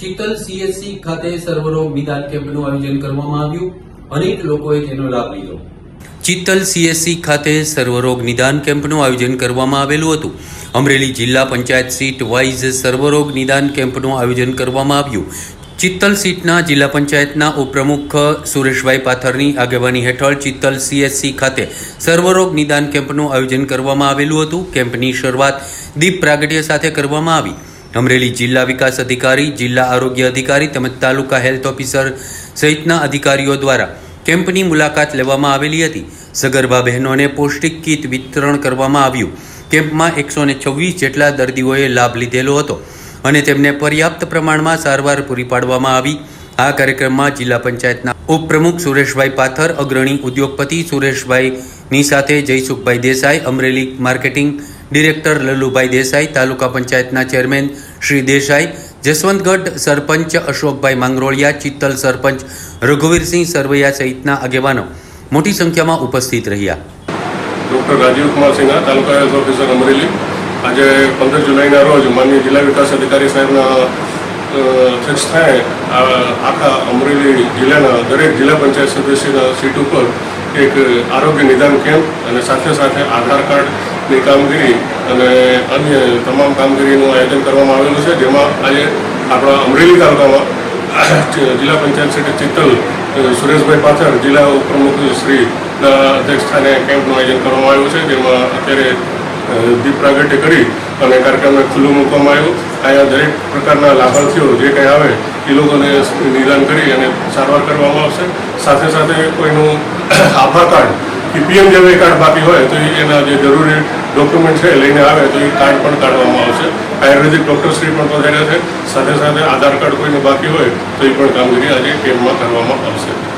Chital CSC ખાતે સર્વરોગ નિદાન કેમ્પનું આયોજન કરવામાં આવ્યું. અનેક લોકોએ તેનો લાભ લીધો. ચિત્તલ સીએસસી ખાતે સર્વરોગ નિદાન કેમ્પનું આયોજન કરવામાં આવેલું હતું. અમરેલી જિલ્લા પંચાયત સીટ વાઇઝ સર્વરોગ નિદાન કેમ્પનું આયોજન કરવામાં આવ્યું. ચિત્તલ સીટના જિલ્લા પંચાયતના ઉપપ્રમુખ સુરેશભાઈ પાથરની આગેવાની હેઠળ ચિત્તલ સીએસસી ખાતે સર્વરોગ નિદાન કેમ્પનું આયોજન કરવામાં આવેલું હતું. કેમ્પની શરૂઆત દીપ પ્રાગટ્ય સાથે કરવામાં આવી. અમરેલી જિલ્લા વિકાસ અધિકારી, જિલ્લા આરોગ્ય અધિકારી તેમજ તાલુકા હેલ્થ ઓફિસર સહિતના અધિકારીઓ દ્વારા કેમ્પની મુલાકાત લેવામાં આવેલી હતી. સગર્ભા બહેનોને પૌષ્ટિક કીટ વિતરણ કરવામાં આવ્યું. કેમ્પમાં એકસો છવ્વીસ જેટલા દર્દીઓએ લાભ લીધેલો હતો અને તેમને પર્યાપ્ત પ્રમાણમાં સારવાર પૂરી પાડવામાં આવી. આ કાર્યક્રમમાં જિલ્લા પંચાયતના ઉપપ્રમુખ સુરેશભાઈ પાથર, અગ્રણી ઉદ્યોગપતિ સુરેશભાઈની સાથે જયસુખભાઈ દેસાઈ, અમરેલી માર્કેટિંગ ડિરેક્ટર લલ્લુભાઈ દેસાઈ, તાલુકા પંચાયતના ચેરમેન શ્રી દેસાઈ, જસવંતગઢ સરપંચ અશોકભાઈ માંગરોળિયા, ચિત્તલ સરપંચ રઘુવીરસિંહ સરવૈયા સહિતના આગેવાનો મોટી સંખ્યામાં ઉપસ્થિત રહ્યા. Doctor Rajiv Kumar Sinha taluka health officer Amreli. આજે પંદર જુલાઈના રોજ માનનીય જિલ્લા વિકાસ અધિકારી સાહેબના અધ્યક્ષસ્થાને આખા અમરેલી જિલ્લાના દરેક જિલ્લા પંચાયત સદસ્યના સીટ ઉપર એક આરોગ્ય નિદાન કેમ્પ અને સાથે સાથે આધાર કાર્ડની કામગીરી અને અન્ય તમામ કામગીરીનું આયોજન કરવામાં આવેલું છે. જેમાં આજે આપણા અમરેલી તાલુકામાં જિલ્લા પંચાયત સિટી ચિત્તલ સુરેશભાઈ પાથર જિલ્લા ઉપપ્રમુખ શ્રીના અધ્યક્ષસ્થાને કેમ્પનું આયોજન કરવામાં આવ્યું છે. જેમાં અત્યારે દીપ પ્રાગટ્ય કરી અને કાર્યક્રમને ખુલ્લું મૂકવામાં આવ્યું. અહીંયા દરેક પ્રકારના લાભાર્થીઓ જે કંઈ આવે એ લોકોને નિદાન કરી અને સારવાર કરવામાં આવશે. સાથે સાથે કોઈનું આભા કાર્ડ કે જેવું કાર્ડ બાકી હોય, તો એ એના જે જરૂરી ડોક્યુમેન્ટ છે એ લઈને આવે, તો એ કાર્ડ પણ કાઢવામાં આવશે. આયુર્વેદિક ડૉક્ટરશ્રી પણ પધાર્યા છે. સાથે સાથે આધાર કાર્ડ કોઈને બાકી હોય, તો એ પણ કામગીરી આજે કેમ્પમાં કરવામાં આવશે.